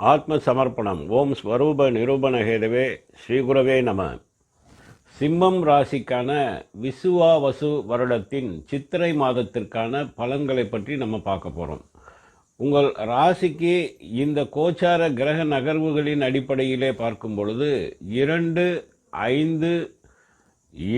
ஆத்ம சமர்ப்பணம் ஓம் ஸ்வரூப நிரூபண ஹேதவே ஸ்ரீகுரவே நம. சிம்மம் ராசிக்கான விசுவாவசு வருடத்தின் சித்திரை மாதத்திற்கான பலன்களை பற்றி நம்ம பார்க்க போகிறோம் உங்கள் ராசிக்கு இந்த கோச்சார கிரக நகர்வுகளின் அடிப்படையிலே பார்க்கும் பொழுது இரண்டு ஐந்து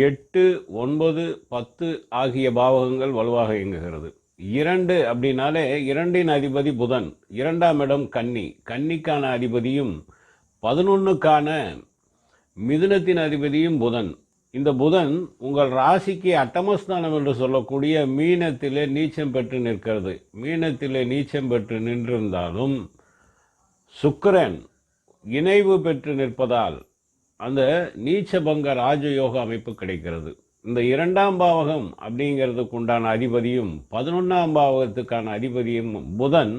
எட்டு ஒன்பது பத்து ஆகிய பாவகங்கள் வலுவாக இயங்குகிறது. இரண்டு அப்படின்னாலே இரண்டின் அதிபதி புதன். இரண்டாம் இடம் கன்னி. கன்னிக்கான அதிபதியும் பதினொன்றுக்கான மிதுனத்தின் அதிபதியும் புதன். இந்த புதன் உங்கள் ராசிக்கு அட்டமஸ்தானம் என்று சொல்லக்கூடிய மீனத்திலே நீச்சம் பெற்று நிற்கிறது. மீனத்திலே நீச்சம் பெற்று நின்றிருந்தாலும் சுக்கரன் இணைவு பெற்று நிற்பதால் அந்த நீச்சபங்க ராஜயோக அமைப்பு கிடைக்கிறது. இந்த இரண்டாம் பாவகம் அப்படிங்கிறதுக்கு உண்டான அதிபதியும் பதினொன்றாம் பாவகத்துக்கான அதிபதியும் புதன்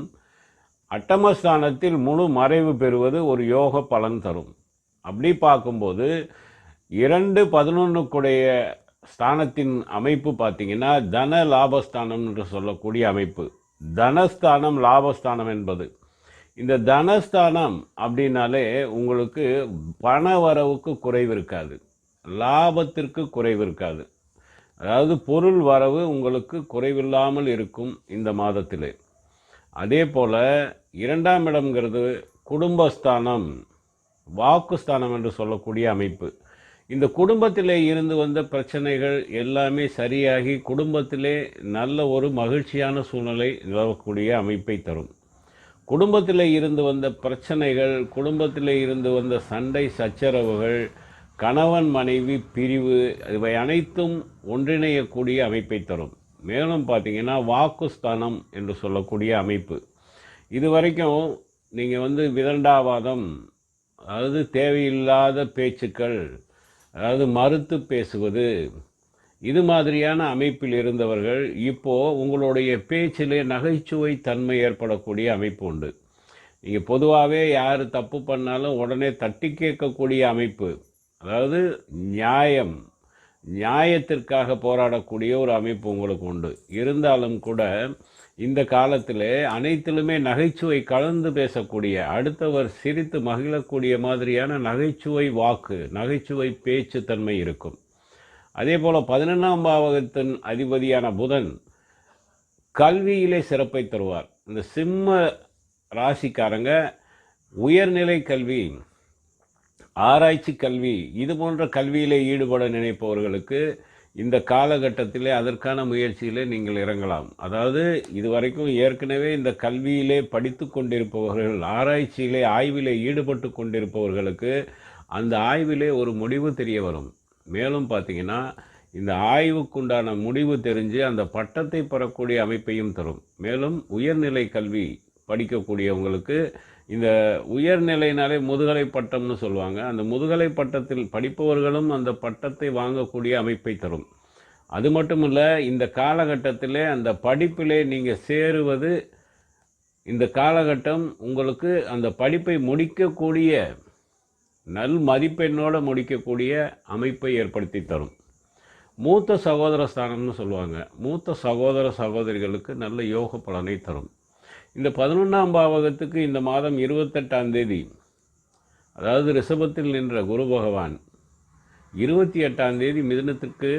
அட்டமஸ்தானத்தில் முழு மறைவு பெறுவது ஒரு யோக பலன் தரும். அப்படி பார்க்கும்போது இரண்டு பதினொன்றுக்குடைய ஸ்தானத்தின் அமைப்பு பார்த்தீங்கன்னா தன லாபஸ்தானம் என்று சொல்லக்கூடிய அமைப்பு. தனஸ்தானம் லாபஸ்தானம் என்பது. இந்த தனஸ்தானம் அப்படின்னாலே உங்களுக்கு பண வரவுக்கு குறைவு இருக்காது. லாபத்திற்கு குறைவு இருக்காது. அதாவது பொருள் வரவு உங்களுக்கு குறைவில்லாமல் இருக்கும் இந்த மாதத்திலே. அதே போல் இரண்டாம் இடம்ங்கிறது குடும்பஸ்தானம் வாக்குஸ்தானம் என்று சொல்லக்கூடிய அமைப்பு. இந்த குடும்பத்திலே இருந்து வந்த பிரச்சனைகள் எல்லாமே சரியாகி குடும்பத்திலே நல்ல ஒரு மகிழ்ச்சியான சூழ்நிலை நிலவக்கூடிய அமைப்பை தரும். குடும்பத்தில் இருந்து வந்த பிரச்சனைகள் குடும்பத்தில் இருந்து வந்த சண்டை சச்சரவுகள் கணவன் மனைவி பிரிவு இவை அனைத்தும் ஒன்றிணையக்கூடிய அமைப்பை தரும். மேலும் பார்த்தீங்கன்னா வாக்குஸ்தானம் என்று சொல்லக்கூடிய அமைப்பு. இது வரைக்கும் நீங்கள் வந்து விதண்டாவாதம் அதாவது தேவையில்லாத பேச்சுக்கள் அதாவது மறுத்து பேசுவது இது மாதிரியான அமைப்பில் இருந்தவர்கள் இப்போது உங்களுடைய பேச்சிலே நகைச்சுவை தன்மை ஏற்படக்கூடிய அமைப்பு உண்டு. நீங்கள் பொதுவாகவே யார் தப்பு பண்ணாலும் உடனே தட்டி கேட்கக்கூடிய அமைப்பு. அதாவது நியாயம். நியாயத்திற்காக போராடக்கூடிய ஒரு அமைப்பு உங்களுக்கு உண்டு. இருந்தாலும் கூட இந்த காலத்தில் அனைத்திலுமே நகைச்சுவை கலந்து பேசக்கூடிய அடுத்தவர் சிரித்து மகிழக்கூடிய மாதிரியான நகைச்சுவை வாக்கு நகைச்சுவை பேச்சு தன்மை இருக்கும். அதே போல் பதினொன்றாம் பாவகத்தின் அதிபதியான புதன் கல்வியிலே சிறப்பை தருவார். இந்த சிம்ம ராசிக்காரங்க உயர்நிலை கல்வி ஆராய்ச்சி கல்வி இது போன்ற கல்வியிலே ஈடுபட நினைப்பவர்களுக்கு இந்த காலகட்டத்திலே அதற்கான முயற்சியிலே நீங்கள் இறங்கலாம். அதாவது இதுவரைக்கும் ஏற்கனவே இந்த கல்வியிலே படித்து கொண்டிருப்பவர்கள் ஆராய்ச்சியிலே ஆய்விலே ஈடுபட்டு கொண்டிருப்பவர்களுக்கு அந்த ஆய்விலே ஒரு முடிவு தெரிய வரும். மேலும் பார்த்தீங்கன்னா இந்த ஆய்வுக்குண்டான முடிவு தெரிஞ்சு அந்த பட்டத்தை பெறக்கூடிய அமைப்பையும் தரும். மேலும் உயர்நிலை கல்வி படிக்கக்கூடியவங்களுக்கு இந்த உயர்நிலைனாலே முதுகலை பட்டம்னு சொல்லுவாங்க. அந்த முதுகலை பட்டத்தில் படிப்பவர்களும் அந்த பட்டத்தை வாங்கக்கூடிய அமைப்பை தரும். அது மட்டும் இல்லை இந்த காலகட்டத்திலே அந்த படிப்பிலே நீங்கள் சேருவது இந்த காலகட்டம் உங்களுக்கு அந்த படிப்பை முடிக்கக்கூடிய நல் மதிப்பெண்ணோடு முடிக்கக்கூடிய அமைப்பை ஏற்படுத்தி தரும். மூத்த சகோதர ஸ்தானம்னு சொல்லுவாங்க. மூத்த சகோதர சகோதரிகளுக்கு நல்ல யோக பலனை தரும். இந்த பதினொன்றாம் பாவகத்துக்கு இந்த மாதம் இருபத்தெட்டாம் தேதி. அதாவது ரிஷபத்தில் நின்ற குரு பகவான் இருபத்தி எட்டாம் தேதி மிதுனத்துக்கு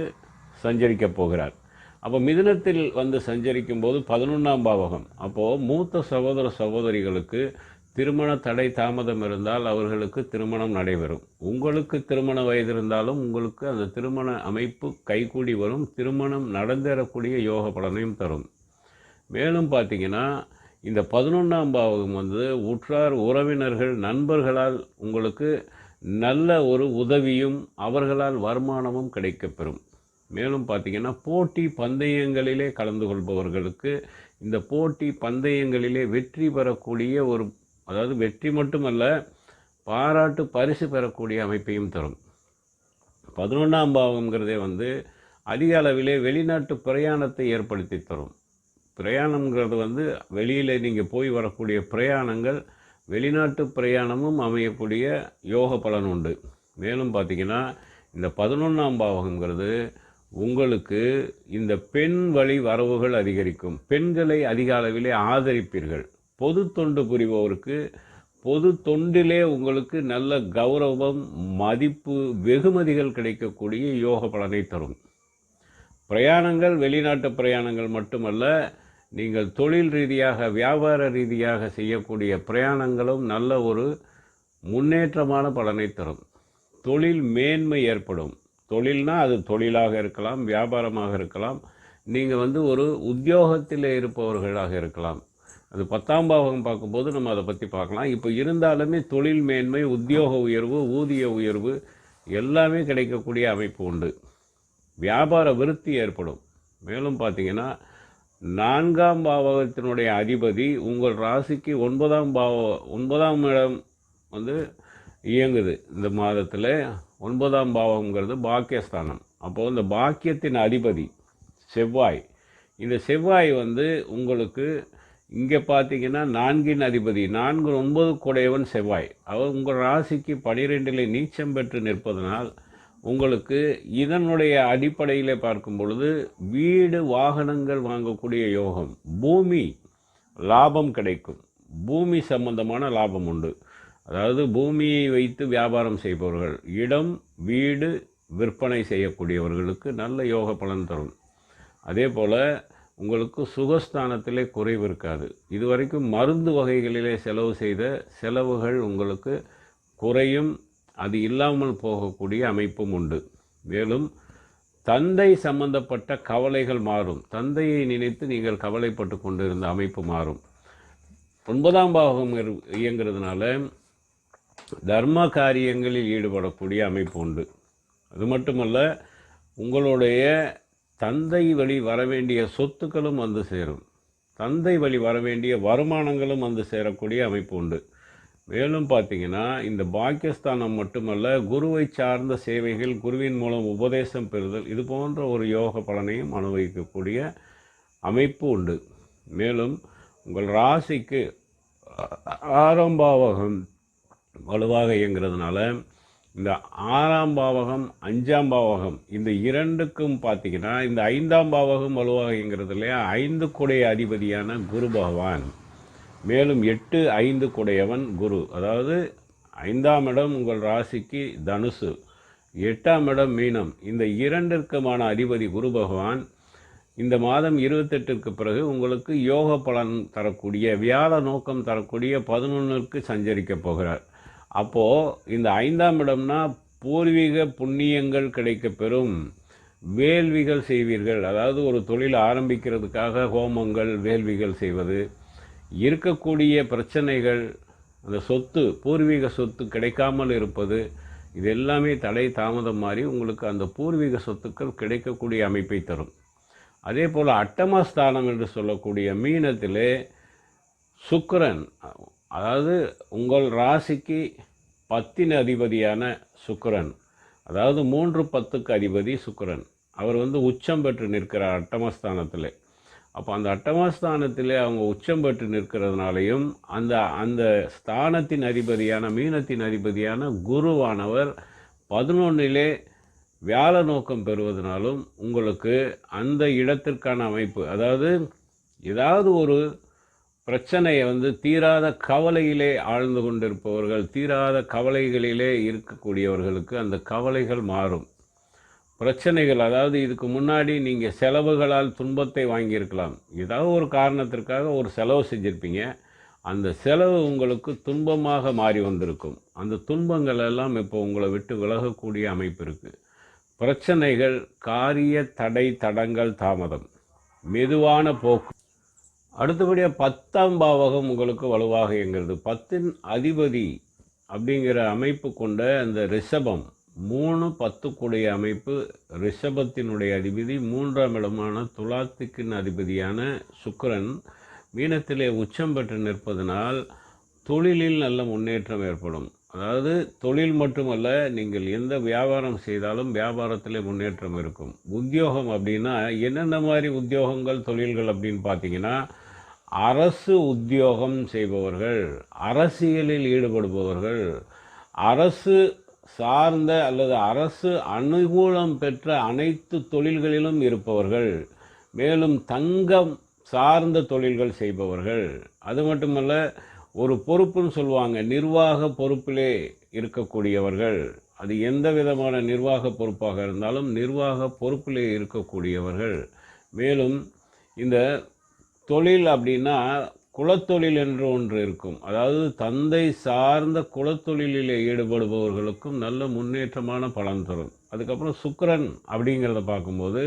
சஞ்சரிக்கப் போகிறார். அப்போ மிதுனத்தில் வந்து சஞ்சரிக்கும் போது பதினொன்றாம் பாவகம். அப்போது மூத்த சகோதர சகோதரிகளுக்கு திருமண தடை தாமதம் இருந்தால் அவர்களுக்கு திருமணம் நடைபெறும். உங்களுக்கு திருமண வயது இருந்தாலும் உங்களுக்கு அந்த திருமண அமைப்பு கைகூடி வரும். திருமணம் நடந்தேறக்கூடிய யோக பலனையும் தரும். மேலும் பார்த்தீங்கன்னா இந்த பதினொன்றாம் பாவகம் வந்து உற்றார் உறவினர்கள் நண்பர்களால் உங்களுக்கு நல்ல ஒரு உதவியும் அவர்களால் வருமானமும் கிடைக்கப்பெறும். மேலும் பார்த்தீங்கன்னா போட்டி பந்தயங்களிலே கலந்து கொள்பவர்களுக்கு இந்த போட்டி பந்தயங்களிலே வெற்றி பெறக்கூடிய ஒரு அதாவது வெற்றி மட்டுமல்ல பாராட்டு பரிசு பெறக்கூடிய அமைப்பையும் தரும். பதினொன்றாம் பாவங்கிறதே வந்து அதிக அளவிலே வெளிநாட்டு பிரயாணத்தை ஏற்படுத்தி தரும். பிரயாணங்கிறது வந்து வெளியில் நீங்கள் போய் வரக்கூடிய பிரயாணங்கள் வெளிநாட்டு பிரயாணமும் அமையக்கூடிய யோக பலன் உண்டு. மேலும் பார்த்தீங்கன்னா இந்த பதினொன்றாம் பாவகங்கிறது உங்களுக்கு இந்த பெண் வழி வரவுகள் அதிகரிக்கும். பெண்களை அதிக அளவிலே ஆதரிப்பீர்கள். பொது தொண்டு புரிபவருக்கு பொது தொண்டிலே உங்களுக்கு நல்ல கௌரவம் மதிப்பு வெகுமதிகள் கிடைக்கக்கூடிய யோக பலனை தரும். பிரயாணங்கள் வெளிநாட்டு பிரயாணங்கள் மட்டுமல்ல நீங்கள் தொழில் ரீதியாக வியாபார ரீதியாக செய்யக்கூடிய பிரயாணங்களும் நல்ல ஒரு முன்னேற்றமான பலனை தரும். தொழில் மேன்மை ஏற்படும். தொழில்னால் அது தொழிலாக இருக்கலாம் வியாபாரமாக இருக்கலாம். நீங்கள் வந்து ஒரு உத்தியோகத்தில் இருப்பவர்களாக இருக்கலாம். அது பத்தாம் பாவகம் பார்க்கும்போது நம்ம அதை பற்றி பார்க்கலாம். இப்போ இருந்தாலுமே தொழில் மேன்மை உத்தியோக உயர்வு ஊதிய உயர்வு எல்லாமே கிடைக்கக்கூடிய அமைப்பு உண்டு. வியாபார விருத்தி ஏற்படும். மேலும் பார்த்தீங்கன்னா நான்காம் பாவகத்தினுடைய அதிபதி உங்கள் ராசிக்கு ஒன்பதாம் பாவ ஒன்பதாம் இடம் வந்து இயங்குது இந்த மாதத்தில். ஒன்பதாம் பாவம்ங்கிறது பாக்கியஸ்தானம். அப்போது இந்த பாக்கியத்தின் அதிபதி செவ்வாய். இந்த செவ்வாய் வந்து உங்களுக்கு இங்கே பார்த்தீங்கன்னா நான்கின் அதிபதி நான்கு ஒன்பது குடையவன் செவ்வாய். அவர் உங்கள் ராசிக்கு பனிரெண்டில் நீச்சம் பெற்று நிற்பதனால் உங்களுக்கு இதனுடைய அடிப்படையில் பார்க்கும் பொழுது வீடு வாகனங்கள் வாங்கக்கூடிய யோகம் பூமி லாபம் கிடைக்கும். பூமி சம்பந்தமான லாபம் உண்டு. அதாவது பூமியை வைத்து வியாபாரம் செய்பவர்கள் இடம் வீடு விற்பனை செய்யக்கூடியவர்களுக்கு நல்ல யோக பலன் தரும். அதே போல் உங்களுக்கு சுகஸ்தானத்திலே குறைவு இருக்காது. இதுவரைக்கும் மருந்து வகைகளிலே செலவு செய்த செலவுகள் உங்களுக்கு குறையும். அது இல்லாமல் போகக்கூடிய அமைப்பும் உண்டு. மேலும் தந்தை சம்பந்தப்பட்ட கவலைகள் மாறும். தந்தையை நினைத்து நீங்கள் கவலைப்பட்டு கொண்டிருந்த அமைப்பு மாறும். ஒன்பதாம் பாகம் இயங்குறதுனால தர்ம காரியங்களில் ஈடுபடக்கூடிய அமைப்பு உண்டு. அது மட்டுமல்ல உங்களுடைய தந்தை வழி வரவேண்டிய சொத்துக்களும் வந்து சேரும். தந்தை வழி வரவேண்டிய வருமானங்களும் வந்து சேரக்கூடிய அமைப்பு உண்டு. மேலும் பார்த்தீங்கன்னா இந்த பாக்கியஸ்தானம் மட்டுமல்ல குருவை சார்ந்த சேவைகள் குருவின் மூலம் உபதேசம் பெறுதல் இது போன்ற ஒரு யோக பலனையும் அனுபவிக்கக்கூடிய அமைப்பு உண்டு. மேலும் உங்கள் ராசிக்கு ஆறாம் பாவகம் வலுவாக இயங்குறதுனால இந்த ஆறாம் பாவகம் அஞ்சாம் பாவகம் இந்த இரண்டுக்கும் பார்த்தீங்கன்னா இந்த ஐந்தாம் பாவகம் வலுவாக இயங்குறது இல்லையா? ஐந்து குடைய அதிபதியான குரு பகவான். மேலும் எட்டு ஐந்து குடையவன் குரு. அதாவது ஐந்தாம் இடம் உங்கள் ராசிக்கு தனுசு. எட்டாம் இடம் மீனம். இந்த இரண்டிற்குமான அதிபதி குரு பகவான் இந்த மாதம் இருபத்தெட்டுக்கு பிறகு உங்களுக்கு யோக பலன் தரக்கூடிய வியாழ நோக்கம் தரக்கூடிய பதினொன்றுக்கு சஞ்சரிக்க போகிறார். அப்போது இந்த ஐந்தாம் இடம்னா பூர்வீக புண்ணியங்கள் கிடைக்கப் பெறும். வேள்விகள் செய்வீர்கள். அதாவது ஒரு தொழில் ஆரம்பிக்கிறதுக்காக ஹோமங்கள் வேள்விகள் செய்வது. இருக்கக்கூடிய பிரச்சனைகள் அந்த சொத்து பூர்வீக சொத்து கிடைக்காமல் இருப்பது இது எல்லாமே தடை தாமதம் மாறி உங்களுக்கு அந்த பூர்வீக சொத்துக்கள் கிடைக்கக்கூடிய அமைப்பை தரும். அதே போல் அட்டமஸ்தானம் என்று சொல்லக்கூடிய மீனத்திலே சுக்கரன் அதாவது உங்கள் ராசிக்கு பத்தின் அதிபதியான சுக்கரன் அதாவது மூன்று பத்துக்கு அதிபதி சுக்கரன். அவர் வந்து உச்சம் பெற்று நிற்கிறார் அட்டமஸ்தானத்தில் அப்போ அந்த அட்டமஸ்தானத்திலே அவங்க உச்சம் பெற்று நிற்கிறதுனாலையும் அந்த அந்த ஸ்தானத்தின் அதிபதியான மீனத்தின் அதிபதியான குருவானவர் பதினொன்னிலே வியாழ நோக்கம் பெறுவதனாலும் உங்களுக்கு அந்த இடத்திற்கான அமைப்பு அதாவது ஏதாவது ஒரு பிரச்சனையை வந்து தீராத கவலையிலே ஆழ்ந்து கொண்டிருப்பவர்கள் தீராத கவலைகளிலே இருக்கக்கூடியவர்களுக்கு அந்த கவலைகள் மாறும். பிரச்சனைகள் அதாவது இதுக்கு முன்னாடி நீங்கள் செலவுகளால் துன்பத்தை வாங்கியிருக்கலாம். ஏதாவது ஒரு காரணத்திற்காக ஒரு செலவு செஞ்சுருப்பீங்க. அந்த செலவு உங்களுக்கு துன்பமாக மாறி வந்திருக்கும். அந்த துன்பங்கள் எல்லாம் இப்போ உங்களை விட்டு விலகக்கூடிய அமைப்பு இருக்குது பிரச்சனைகள் காரிய தடை தடங்கள் தாமதம். மெதுவான போக்கு. அடுத்தபடியாக பத்தாம் பாவகம் உங்களுக்கு வலுவாக இயங்குறது. பத்தின் அதிபதி அப்படிங்கிற அமைப்பு கொண்ட அந்த ரிஷபம் மூணு பத்துக்குடைய அமைப்பு ரிஷபத்தினுடைய அதிபதி மூன்றாம் இடமான துலாத்துக்கின் அதிபதியான சுக்கரன் மீனத்திலே உச்சம் பெற்று நிற்பதனால் தொழிலில் நல்ல முன்னேற்றம் ஏற்படும். அதாவது தொழில் மட்டுமல்ல நீங்கள் எந்த வியாபாரம் செய்தாலும் வியாபாரத்தில் முன்னேற்றம் இருக்கும். உத்தியோகம் அப்படின்னா என்னென்ன மாதிரி உத்தியோகங்கள் தொழில்கள் அப்படின்னு பார்த்தீங்கன்னா அரசு உத்தியோகம் செய்பவர்கள் அரசியலில் ஈடுபடுபவர்கள் அரசு சார்ந்த அல்லது அரசு அனுகூலம் பெற்ற அனைத்து தொழில்களிலும் இருப்பவர்கள் மேலும் தங்கம் சார்ந்த தொழில்கள் செய்பவர்கள். அது மட்டுமல்ல ஒரு பொறுப்புன்னு சொல்லுவாங்க நிர்வாக பொறுப்பிலே இருக்கக்கூடியவர்கள். அது எந்த விதமான நிர்வாக பொறுப்பாக இருந்தாலும் நிர்வாக பொறுப்பிலே இருக்கக்கூடியவர்கள். மேலும் இந்த தொழில் அப்படின்னா குலத்தொழில் என்று ஒன்று இருக்கும். அதாவது தந்தை சார்ந்த குலத்தொழிலில் ஈடுபடுபவர்களுக்கும் நல்ல முன்னேற்றமான பலன் தரும். அதுக்கப்புறம் சுக்கரன் அப்படிங்கிறத பார்க்கும்போது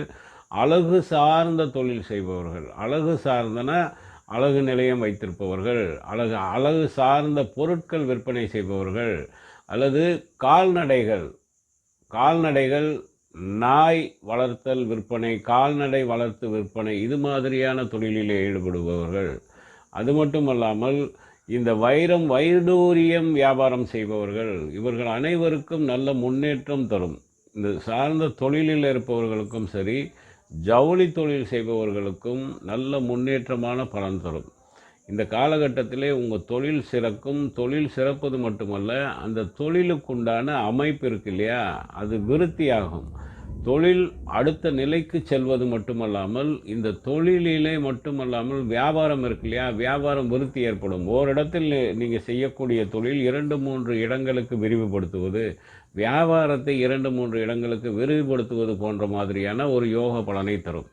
அழகு சார்ந்த தொழில் செய்பவர்கள். அழகு சார்ந்தன அழகு நிலையம் வைத்திருப்பவர்கள். அழகு அழகு சார்ந்த பொருட்கள் விற்பனை செய்பவர்கள். அல்லது கால்நடைகள். கால்நடைகள் நாய் வளர்த்தல் விற்பனை கால்நடை வளர்த்து விற்பனை இது மாதிரியான தொழிலிலே ஈடுபடுபவர்கள். அது மட்டுமல்லாமல் இந்த வைரம் வைடூரியம் வியாபாரம் செய்பவர்கள் இவர்கள் அனைவருக்கும் நல்ல முன்னேற்றம் தரும். இந்த சார்ந்த தொழிலில் இருப்பவர்களுக்கும் சரி ஜவுளி தொழில் செய்பவர்களுக்கும் நல்ல முன்னேற்றமான பலன் தரும். இந்த காலகட்டத்திலே உங்கள் தொழில் சிறக்கும். தொழில் சிறப்பது மட்டுமல்ல அந்த தொழிலுக்குண்டான அமைப்பு இருக்கு இல்லையா? அது விருத்தியாகும். தொழில் அடுத்த நிலைக்கு செல்வது மட்டுமல்லாமல் இந்த தொழிலிலே மட்டுமல்லாமல் வியாபாரம் இருக்கு இல்லையா? வியாபாரம் விருத்தி ஏற்படும். ஓரிடத்தில் நீங்கள் செய்யக்கூடிய தொழில் இரண்டு மூன்று இடங்களுக்கு விரிவுபடுத்துவது வியாபாரத்தை இரண்டு மூன்று இடங்களுக்கு விரிவுபடுத்துவது போன்ற மாதிரியான ஒரு யோக பலனை தரும்.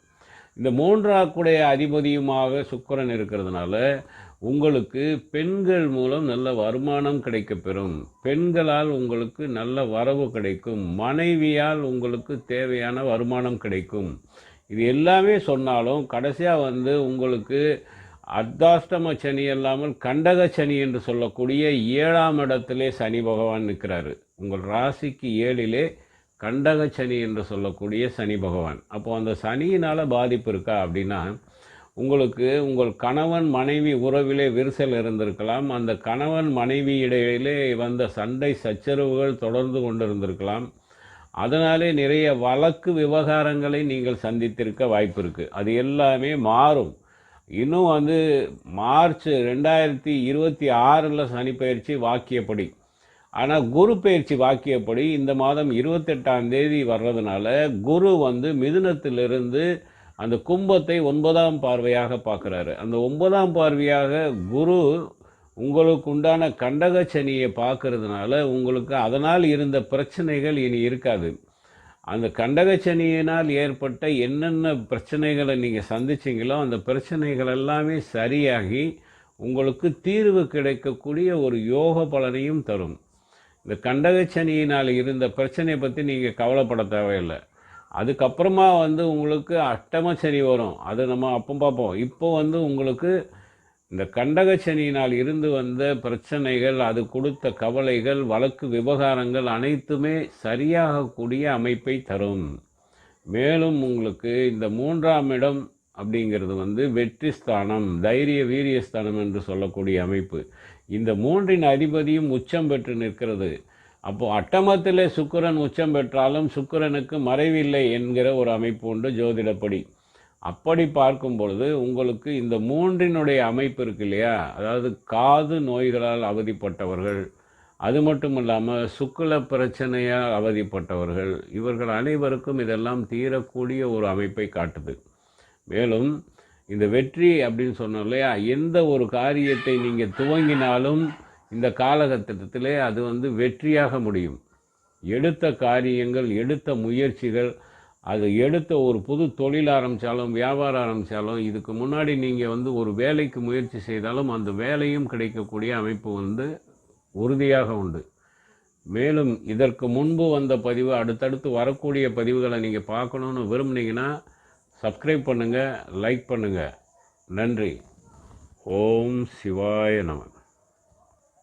இந்த மூன்றாக்குடைய அதிபதியுமாக சுக்கிரன் இருக்கிறதுனால உங்களுக்கு பெண்கள் மூலம் நல்ல வருமானம் கிடைக்கப்பெறும். பெண்களால் உங்களுக்கு நல்ல வரவு கிடைக்கும். மனைவியால் உங்களுக்கு தேவையான வருமானம் கிடைக்கும். இது எல்லாமே சொன்னாலும் கடைசியாக வந்து உங்களுக்கு அர்த்தாஷ்டம சனி அல்லாமல் கண்டக சனி என்று சொல்லக்கூடிய ஏழாம் இடத்திலே சனி பகவான் நிற்கிறாரு. உங்கள் ராசிக்கு ஏழிலே கண்டக சனி என்று சொல்லக்கூடிய சனி பகவான். அப்போது அந்த சனியினால் பாதிப்பு இருக்கா அப்படின்னா உங்களுக்கு உங்கள் கணவன் மனைவி உறவிலே விரிசல் இருந்திருக்கலாம் அந்த கணவன் மனைவி இடையிலே வந்த சண்டை சச்சரவுகள் தொடர்ந்து கொண்டிருந்திருக்கலாம். அதனாலே நிறைய வழக்கு விவகாரங்களை நீங்கள் சந்தித்திருக்க வாய்ப்பு இருக்குது அது எல்லாமே மாறும். இன்னும் வந்து மார்ச் ரெண்டாயிரத்தி இருபத்தி ஆறில் சனிப்பயிற்சி வாக்கியப்படி. ஆனால் குரு பயிற்சி வாக்கியப்படி இந்த மாதம் இருபத்தெட்டாம் தேதி வர்றதுனால குரு வந்து மிதுனத்திலிருந்து அந்த கும்பத்தை ஒன்பதாம் பார்வையாக பார்க்குறாரு. அந்த ஒன்பதாம் பார்வையாக குரு உங்களுக்கு உண்டான கண்டக சனியை பார்க்கறதுனால உங்களுக்கு அதனால் இருந்த பிரச்சனைகள் இனி இருக்காது. அந்த கண்டக சனியினால் ஏற்பட்ட என்னென்ன பிரச்சனைகளை நீங்கள் சந்திச்சிங்களோ அந்த பிரச்சனைகள் எல்லாமே சரியாகி உங்களுக்கு தீர்வு கிடைக்கக்கூடிய ஒரு யோக பலனையும் தரும். இந்த கண்டக சனியினால் இருந்த பிரச்சனையை பற்றி நீங்கள் கவலைப்பட தேவையில்லை. அதுக்கப்புறமா வந்து உங்களுக்கு அஷ்டம சனி வரும். அது நம்ம அப்போ பார்ப்போம். இப்போ வந்து உங்களுக்கு இந்த கண்டக சனியினால் இருந்து வந்த பிரச்சனைகள் அது கொடுத்த கவலைகள் வழக்கு விவகாரங்கள் அனைத்துமே சரியாகக்கூடிய அமைப்பை தரும். மேலும் உங்களுக்கு இந்த மூன்றாம் இடம் அப்படிங்கிறது வந்து வெற்றி ஸ்தானம் தைரிய வீரியஸ்தானம் என்று சொல்லக்கூடிய அமைப்பு. இந்த மூன்றின் அதிபதியும் உச்சம் பெற்று நிற்கிறது. அப்போது அட்டமத்திலே சுக்கிரன் உச்சம் பெற்றாலும் சுக்கிரனுக்கு மறைவில்லை என்கிற ஒரு அமைப்பு உண்டு ஜோதிடப்படி. அப்படி பார்க்கும் பொழுது உங்களுக்கு இந்த மூன்றினுடைய அமைப்பு இருக்கு இல்லையா? அதாவது காது நோய்களால் அவதிப்பட்டவர்கள் அது மட்டும் இல்லாமல் சுக்கல பிரச்சனையால் அவதிப்பட்டவர்கள் இவர்கள் அனைவருக்கும் இதெல்லாம் தீரக்கூடிய ஒரு அமைப்பை காட்டுது. மேலும் இந்த வெற்றி அப்படின்னு சொன்னோம் இல்லையா? எந்த ஒரு காரியத்தை நீங்கள் துவங்கினாலும் இந்த காலகட்டத்திலே அது வந்து வெற்றியாக முடியும். எடுத்த காரியங்கள் எடுத்த முயற்சிகள் அது எடுத்த ஒரு புது தொழில் ஆரம்பித்தாலும் வியாபாரம் ஆரம்பித்தாலும் இதுக்கு முன்னாடி நீங்கள் வந்து ஒரு வேலைக்கு முயற்சி செய்தாலும் அந்த வேலையும் கிடைக்கக்கூடிய அமைப்பு வந்து உறுதியாக உண்டு. மேலும் இதற்கு முன்பு வந்த பதிவு அடுத்தடுத்து வரக்கூடிய பதிவுகளை நீங்கள் பார்க்கணுன்னு விரும்புனீங்கன்னா சப்ஸ்கிரைப் பண்ணுங்கள் லைக் பண்ணுங்கள் நன்றி. ஓம் சிவாய நமன்